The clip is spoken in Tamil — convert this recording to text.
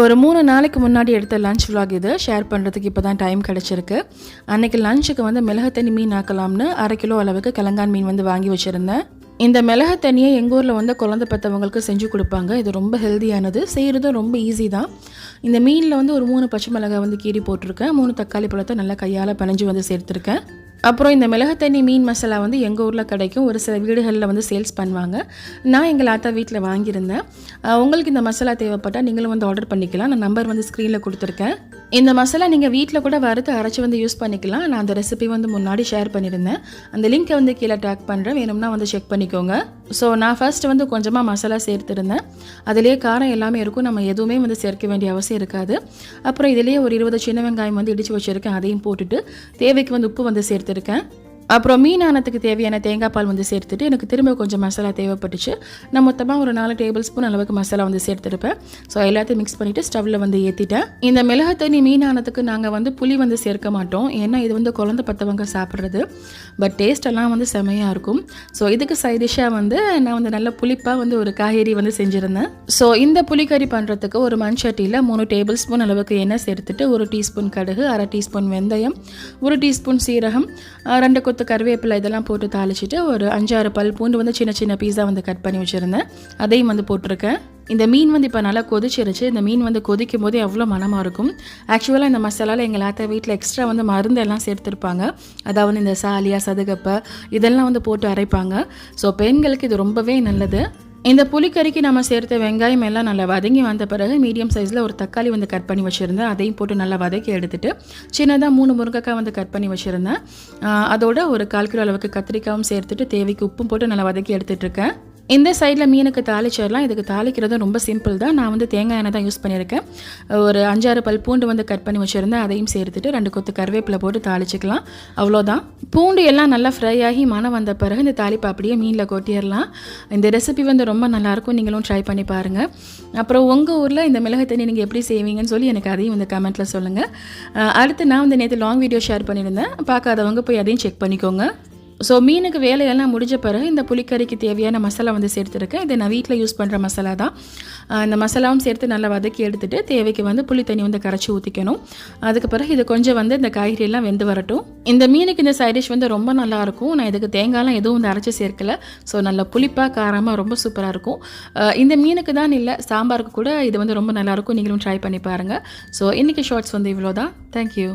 ஒரு மூணு நாளைக்கு முன்னாடி எடுத்த லஞ்ச் விலாக் இது. ஷேர் பண்ணுறதுக்கு இப்போ தான் டைம் கிடச்சிருக்கு. அன்னைக்கு லஞ்சுக்கு வந்து மிளகு மீன் ஆக்கலாம்னு அரை கிலோ அளவுக்கு கிழங்கான் மீன் வந்து வாங்கி வச்சுருந்தேன். இந்த மிளகு தண்ணியை எங்கள் ஊரில் வந்து குழந்தை பெற்றவங்களுக்கு செஞ்சு கொடுப்பாங்க. இது ரொம்ப ஹெல்தியானது செய்கிறதும் ரொம்ப ஈஸி தான். இந்த மீனில் வந்து ஒரு மூணு பச்சை மிளகாய் வந்து கீறி போட்டிருக்கேன். மூணு தக்காளி பழத்தை நல்லா கையால் பனைஞ்சு வந்து சேர்த்துருக்கேன். அப்புறம் இந்த மிளகு தண்ணி மீன் மசாலா வந்து எங்கள் ஊரில் கிடைக்கும். ஒரு சில வீடுகளில் வந்து சேல்ஸ் பண்ணுவாங்க. நான் எங்கள் ஆத்தா வீட்டில் வாங்கியிருந்தேன். உங்களுக்கு இந்த மசாலா தேவைப்பட்டால் நீங்களும் வந்து ஆர்டர் பண்ணிக்கலாம். நான் நம்பர் வந்து ஸ்க்ரீனில் கொடுத்துருக்கேன். இந்த மசாலா நீங்கள் வீட்டில் கூட வறுத்து அரைச்சி வந்து யூஸ் பண்ணிக்கலாம். நான் அந்த ரெசிபி வந்து முன்னாடி ஷேர் பண்ணியிருந்தேன். அந்த லிங்க்கை வந்து கீழே டேக் பண்ணுறேன் வேணும்னா வந்து செக் பண்ணிக்கோங்க. ஸோ நான் ஃபர்ஸ்ட் வந்து கொஞ்சமாக மசாலா சேர்த்துருந்தேன். அதிலேயே காரம் எல்லாமே இருக்கும். நம்ம எதுவுமே வந்து சேர்க்க வேண்டிய அவசியம் இருக்காது. அப்புறம் இதிலேயே ஒரு இருபது சின்ன வெங்காயம் வந்து இடித்து வச்சுருக்கேன். அதையும் போட்டுட்டு தேவைக்கு வந்து உப்பு வந்து சேர்த்துருக்கேன் அப்புறம் மீனானத்துக்கு தேவையான தேங்காய் பால் வந்து சேர்த்துட்டு எனக்கு திரும்ப கொஞ்சம் மசாலா தேவைப்பட்டுச்சு. நான் மொத்தமாக ஒரு நாலு டேபிள் ஸ்பூன் அளவுக்கு மசாலா வந்து சேர்த்துருப்பேன். ஸோ எல்லாத்தையும் மிக்ஸ் பண்ணிவிட்டு ஸ்டவ்வில் வந்து ஏற்றிட்டேன் இந்த மிளகு தண்ணி மீனானத்துக்கு நாங்கள் வந்து புளி வந்து சேர்க்க மாட்டோம். ஏன்னா இது வந்து குழந்த பத்தவங்க சாப்பிட்றது. பட் டேஸ்ட் எல்லாம் வந்து செமையாக இருக்கும். ஸோ இதுக்கு சைடிஷாக வந்து நான் வந்து நல்ல புளிப்பாக வந்து ஒரு காய்கறி வந்து செஞ்சுருந்தேன். ஸோ இந்த புளிக்கறி பண்ணுறதுக்கு ஒரு மண் சட்டியில் மூணு டேபிள் ஸ்பூன் அளவுக்கு எண்ணெய் சேர்த்துட்டு ஒரு டீஸ்பூன் கடுகு அரை டீஸ்பூன் வெந்தயம் ஒரு டீஸ்பூன் சீரகம் ரெண்டு கொத்து கருவேப்பிலை இதெல்லாம் போட்டு தாளிச்சிட்டு ஒரு அஞ்சாறு பல் பூண்டு வந்து சின்ன சின்ன பீஸாக வந்து கட் பண்ணி வச்சுருந்தேன். அதையும் வந்து போட்டிருக்கேன். இந்த மீன் வந்து இப்போ நல்லா கொதிச்சிருச்சு. இந்த மீன் வந்து கொதிக்கும் போதே அவ்வளோ மனமாக இருக்கும். ஆக்சுவலாக இந்த மசாலாவில் எங்கள் ஆத்தா வீட்டில் எக்ஸ்ட்ரா வந்து மருந்து எல்லாம் சேர்த்துருப்பாங்க. அதாவது இந்த சாலியா சதுகப்பை இதெல்லாம் வந்து போட்டு அரைப்பாங்க. ஸோ பெண்களுக்கு இது ரொம்பவே நல்லது. இந்த புளிக்கறிக்கு நம்ம சேர்த்த வெங்காயம் எல்லாம் நல்லா வதங்கி வந்த பிறகு மீடியம் சைஸில் ஒரு தக்காளி வந்து கட் பண்ணி வச்சுருந்தேன். அதையும் போட்டு நல்லா வதக்கி எடுத்துகிட்டு சின்னதாக மூணு முருங்கைக்காய் வந்து கட் பண்ணி வச்சுருந்தேன். அதோட ஒரு கால் கிலோ அளவுக்கு கத்திரிக்காயும் சேர்த்துட்டு தேவைக்கு உப்பும் போட்டு நல்லா வதக்கி எடுத்துகிட்ருக்கேன் இந்த சைடில் மீனுக்கு தாளிச்சிடலாம் இதுக்கு தாளிக்கிறது ரொம்ப சிம்பிள் தான். நான் வந்து தேங்காய் எண்ணெய் தான் யூஸ் பண்ணியிருக்கேன். ஒரு அஞ்சாறு பல் பூண்டு வந்து கட் பண்ணி வச்சுருந்தேன். அதையும் சேர்த்துட்டு ரெண்டு கொத்து கருவேப்பிலை போட்டு தாளிச்சிக்கலாம். அவ்வளோதான். பூண்டு எல்லாம் நல்லா ஃப்ரை ஆகி மனம் வந்த பிறகு இந்த தாளிப்பு அப்படியே மீனில் கொட்டிடலாம். இந்த ரெசிபி வந்து ரொம்ப நல்லாயிருக்கும் நீங்களும் ட்ரை பண்ணி பாருங்கள் அப்புறம் உங்கள் ஊரில் இந்த மிளகு தண்ணி நீங்கள் எப்படி செய்வீங்கன்னு சொல்லி எனக்கு அதையும் வந்து கமெண்ட்டில் சொல்லுங்கள் அடுத்து நான் வந்து நேற்று லாங் வீடியோ ஷேர் பண்ணியிருந்தேன். பார்க்காதவங்க போய் அதையும் செக் பண்ணிக்கோங்க. ஸோ மீனுக்கு வேலையெல்லாம் முடிஞ்ச பிறகு இந்த புளிக்கறிக்கு தேவையான மசாலா வந்து சேர்த்துருக்கேன். இது நான் வீட்டில் யூஸ் பண்ணுற மசாலா தான். இந்த மசாலாவும் சேர்த்து நல்லா வதக்கி எடுத்துகிட்டு தேவைக்கு வந்து புளி தண்ணி வந்து கரைச்சி ஊற்றிக்கணும் அதுக்கு பிறகு இது கொஞ்சம் வந்து இந்த காய்கறியெல்லாம் வெந்து வரட்டும். இந்த மீனுக்கு இந்த சைட் டிஷ் வந்து ரொம்ப நல்லாயிருக்கும் நான் இதுக்கு தேங்காயெலாம் எதுவும் வந்து அரைச்சி சேர்க்கலை. ஸோ நல்லா புளிப்பாக காரமாக ரொம்ப சூப்பராக இருக்கும். இந்த மீனுக்கு தான் இல்லை சாம்பாருக்கு கூட இது வந்து ரொம்ப நல்லாயிருக்கும் நீங்களும் ட்ரை பண்ணி பாருங்கள் ஸோ இன்றைக்கி ஷார்ட்ஸ் வந்து இவ்வளோ தான் தேங்க்யூ